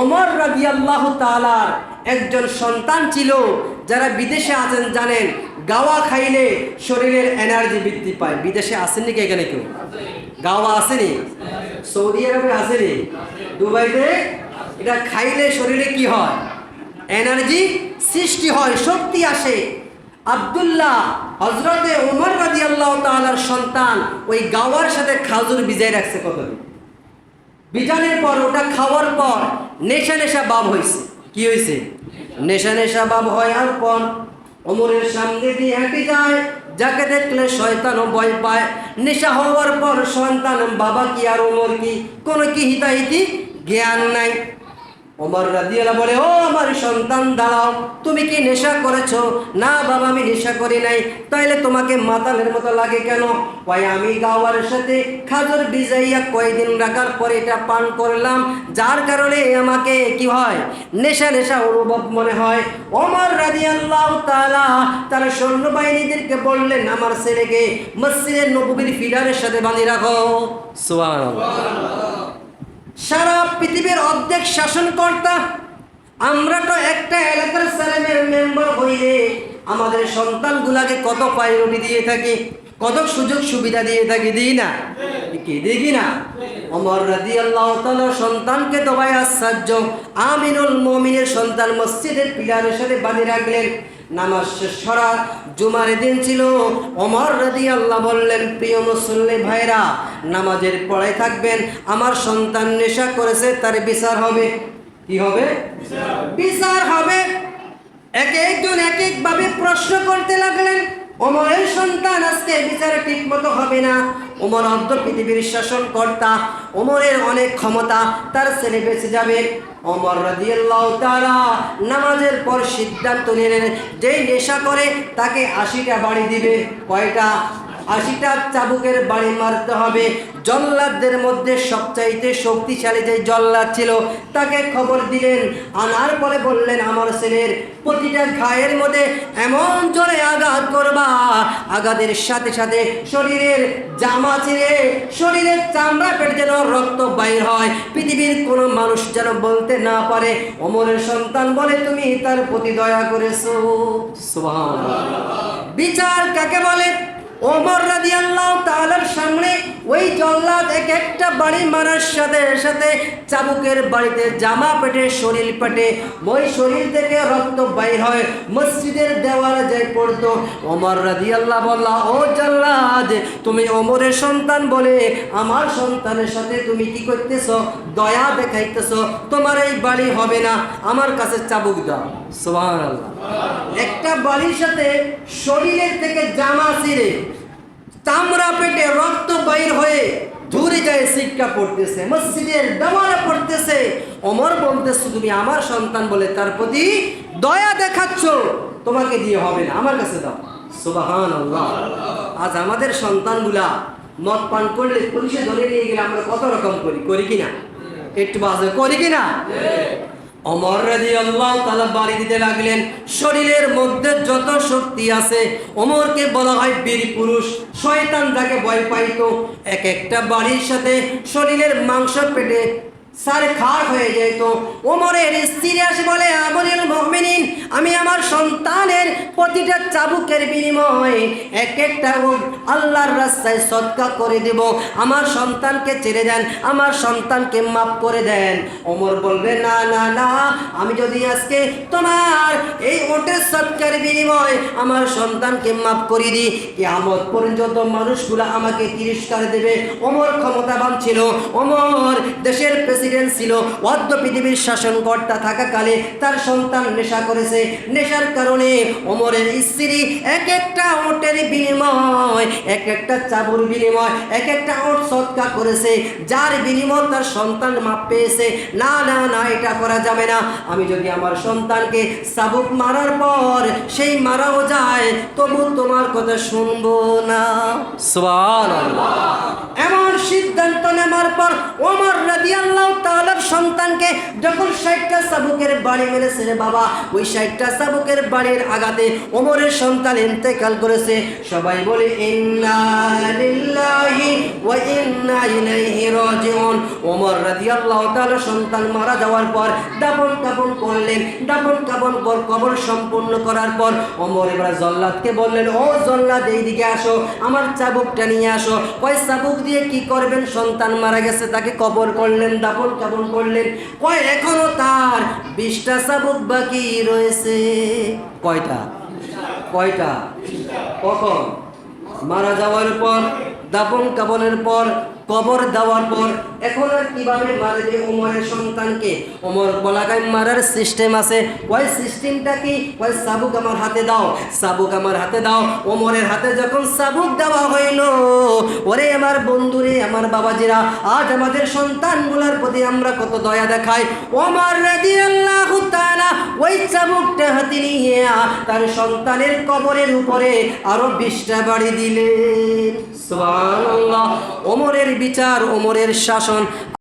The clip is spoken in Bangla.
ওমর রাজি আল্লাহ তালার একজন সন্তান ছিল, যারা বিদেশে আছেন জানেন, গাওয়া খাইলে শরীরের এনার্জি বৃদ্ধি পায়। বিদেশে আসেননি কি এখানে কেউ? গাওয়া আসেনি? সৌদি আরবে আসেনি? দুবাইতে? এটা খাইলে শরীরে কি হয়? এনার্জি সৃষ্টি হয়, শক্তি আসে। আব্দুল্লাহ হজরতে উমর রাজি আল্লাহ তালার সন্তান ওই গাওয়ার সাথে খাজুর বিজয় রাখছে কতদিন? বিজানের পর, ওটা খাওয়ার পর নেশা নেশা বাব হয়েছে কি হয়েছে নেশা নেশা বাব হয় আর পর অমরের সামনে দিয়ে হেঁটে যায়। যাকে দেখলে শয়তানও ভয় পায়। নেশা হওয়ার পর সন্তান, বাবা কি আর ওমর কি? কোনো কি হিতাহিতি জ্ঞান নাই। ওমর রাদিয়াল্লাহ বলে, ও আমার সন্তান, দাঁড়াও। তুমি কি নেশা করেছ? না বাবা, আমি নেশা করি নাই। তাইলে তোমাকে মাতালের মতো লাগে কেন? ওই আমি গাওয়ার সাথে খাজর ভিজাইয়া কয়দিন রাখার পরে এটা পান করলাম। যার কারণে আমাকে কি হয়? নেশা নেশা অনুভব মনে হয়। ওমর রাদিয়াল্লাহ তাআলা তার সৈন্যবাহিনীদেরকে বললেন, আমার ছেলেকে মসজিদের নববীর ফিলারের সাথে বাঁধিয়ে রাখো। সুবহানাল্লাহ। সারা পৃথিবীর অর্ধেক শাসনকর্তা, আমরা তো একটা এলাকার ছেলেমেয়ের মেম্বার হইলে আমাদের সন্তানগুলাকে কত প্রায়োরিটি দিয়ে থাকি, কত সুযোগ সুবিধা দিয়ে থাকি, দিই না? কি দেখি না? অমর রাদি আল্লাহ সন্তানকে ভাই আশ্চর্য। আমিনুল মমিনের সন্তান মসজিদের পিলারের সাথে বাঁধিয়ে রাখলেন। নামাজ শেষ করা জুমার দিন ছিল। অমর রাদি আল্লাহ বললেন প্রিয় মুসল্লি ভাইরা নামাজের পড়ায় থাকবেন। আমার সন্তান নেশা করেছে তার বিচার হবে। কি হবে? বিচার হবে। এক একজন এক একভাবে প্রশ্ন করতে লাগলেন। ওমরের সন্তান আজকে বিচারে ঠিক মতো হবে না। ওমর অর্ধ পৃথিবীর শাসনকর্তা, ওমরের অনেক ক্ষমতা তার ছেলে বেঁচে যাবে। অমর রাজিয়াল্লাহ তারা নামাজের পর সিদ্ধান্ত নিলেন, যেই নেশা করে তাকে আশিটা বাড়ি দিবে, কয়টা? আশিটা চাবুকের বাড়ি মারতে হবে। জল্লাদদের মধ্যে সবচাইতে শক্তিশালী যে জল্লাদ ছিল, তাকে খবর দিলেন। আনার পরে বললেন, আমার ছেলের প্রতিটা ঘায়ের মধ্যে এমন জোরে আঘাত করবা। আঘাতের সাথে সাথে শরীরের জামা ছিঁড়ে, শরীরের চামড়া পেটে যেন রক্ত বাইর হয়। পৃথিবীর কোনো মানুষ যেন বলতে না পারে, অমরের সন্তান বলে তুমি তার প্রতি দয়া করেছ। বিচার কাকে বলে? ওমর রাদিয়াল্লাহু তাআলার সামনে ওই জল্লাদ এক একটা বাড়ি মারার সাথে সাথে চাবুকের বাড়িতে জামা পেটে, শরীর পেটে, ওই শরীর থেকে রক্ত বাইর হয়, মসজিদের দেওয়ালে যাই পড়তো। ওমর রাদিয়াল্লাহ বললা, ও জল্লাদ, তুমি ওমরের সন্তান বলে আমার সন্তানের সাথে তুমি কি করতেছ? দয়া দেখাইতেছ, তোমার এই বাড়ি হবে না, আমার কাছে চাবুক দাও। একটা বাড়ির সাথে শরীরের থেকে জামা ছিঁড়ে, চামড়া পেটে রক্ত বাইর হয়ে ধরে যায় শিক্ষা পড়তেছে, মসজিদের দেওয়ালে পড়তেছে। অমর বলতেছে, তুমি আমার সন্তান বলে তার প্রতি দয়া দেখাচ্ছ, তোমাকে দিয়ে হবে না, আমার কাছে দাও। সুবাহান আল্লাহ আজ আমাদের সন্তানগুলা মদ পান করলে পুলিশে ধরে নিয়ে গেলে আমরা কত রকম করি করি কিনা? একটু বাজে, করি কিনা? অমর রাজি আল্লাহ তালা বাড়ি দিতে লাগলেন। শরীরের মধ্যে যত শক্তি আছে অমরকে বলা হয় বীর পুরুষ। শয়তান তাকে ভয় পাইত এক একটা বাড়ির সাথে শরীরের মাংস পেটে সারে খার হয়ে যেত ওমরের স্ত্রী আসে বলে আমরের মহমিনিন আমি আমার সন্তানের প্রতিটা চাবুকের বিনিময়ে এক একটা আল্লাহর রাস্তায় সৎকা করে দেব। আমার সন্তানকে ছেড়ে দেন, আমার সন্তানকে মাফ করে দেন। ওমর বলবে, না না না, আমি যদি আজকে তোমার এই ওটের সৎকার বিনিময় আমার সন্তানকে মাফ করে দিই কেমন পর্যন্ত মানুষগুলো আমাকে তিরস্কার দেবে। ওমর ক্ষমতাবান ছিল। ওমর দেশের ছিল অর্ধ পৃথিবীর শাসনকর্তা থাকাকালে তার সন্তান নেশা করেছে। নেশার কারণে ওমরের স্ত্রী এক একটা ওটের বিনিময় এক একটা চাবুর বিনিময় এক একটা ওট সৎকার করেছে। যার বিনিময় তার সন্তান মাপ পেয়েছে। না না না এটা করা যাবে না। আমি যদি আমার সন্তানকে চাবুক মারার পর সেই মারাও যায় তবু তোমার কথা শুনব না। এমন সিদ্ধান্ত নেওয়ার পর ওমর রাদিয়াল্লাহু তাআলার সন্তানকে যখন ষাটটা চাবুকের বাড়ি মেরেছে রে বাবা, ওই ষাটটা চাবুকের বাড়ির আঘাতে ওমরের সন্তান ইন্তেকাল করেছে। সবাই বলে ওমর তাআলা সন্তান মারা যাওয়ার পর দাফন কাফন করলেন। দাফন কাফন পর কবর সম্পূর্ণ করার পর ওমর এবার জল্লাদকে বললেন, ও জল্লাদ, এইদিকে আসো, আমার চাবুকটা নিয়ে আসো। কয় চাবুক দিয়ে কি করবেন সন্তান মারা গেছে, তাকে কবর করলেন, দাফন কাপন করলেন। কয়, এখনও তার বিশটা চাবুক বাকি রয়েছে। কয়টা? কয়টা? কখন? মারা যাওয়ার পর দাপন কাপনের পর, কবর দেওয়ার পর, এখন আর কীভাবে মারবে ওমরের সন্তানকে? ওমর বলাকায় মারার সিস্টেম আছে। ওই সিস্টেমটা কি? ওই সাবুক আমার হাতে দাও, সাবুক আমার হাতে দাও। ওমরের হাতে যখন সাবুক দেওয়া হইল, ওরে আমার বন্ধুরে, আমার বাবাজিরা, আজ আমাদের সন্তানগুলোর প্রতি আমরা কত দয়া দেখাই। ওমর চাবুকটা হাতে নিয়ে তার সন্তানের কবরের উপরে আরও বিশটা বাড়ি দিলেন ওমরের বিচার ওমরের শাসন।